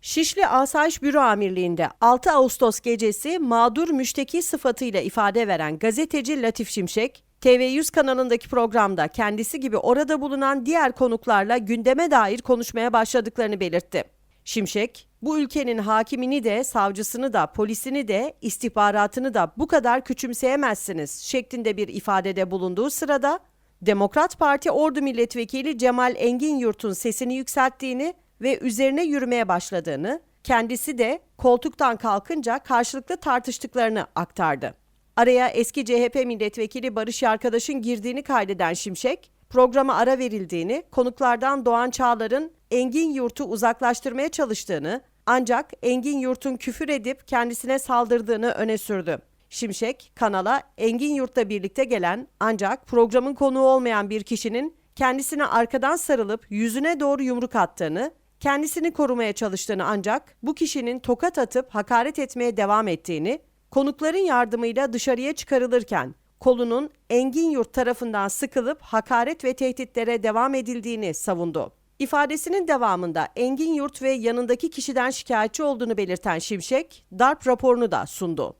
Şişli Asayiş Büro Amirliği'nde 6 Ağustos gecesi mağdur müşteki sıfatıyla ifade veren gazeteci Latif Şimşek, TV100 kanalındaki programda kendisi gibi orada bulunan diğer konuklarla gündeme dair konuşmaya başladıklarını belirtti. Şimşek, bu ülkenin hakimini de, savcısını da, polisini de, istihbaratını da bu kadar küçümseyemezsiniz şeklinde bir ifadede bulunduğu sırada Demokrat Parti Ordu Milletvekili Cemal Engin Yurt'un sesini yükselttiğini ve üzerine yürümeye başladığını, kendisi de koltuktan kalkınca karşılıklı tartıştıklarını aktardı. Araya eski CHP milletvekili Barış Yarkadaş'ın girdiğini kaydeden Şimşek, programa ara verildiğini, konuklardan Doğan Çağlar'ın Engin Yurt'u uzaklaştırmaya çalıştığını, ancak Engin Yurt'un küfür edip kendisine saldırdığını öne sürdü. Şimşek, kanala Engin Yurt'la birlikte gelen ancak programın konuğu olmayan bir kişinin kendisine arkadan sarılıp yüzüne doğru yumruk attığını, kendisini korumaya çalıştığını ancak bu kişinin tokat atıp hakaret etmeye devam ettiğini, konukların yardımıyla dışarıya çıkarılırken kolunun Engin Yurt tarafından sıkılıp hakaret ve tehditlere devam edildiğini savundu. İfadesinin devamında Engin Yurt ve yanındaki kişiden şikayetçi olduğunu belirten Şimşek, darp raporunu da sundu.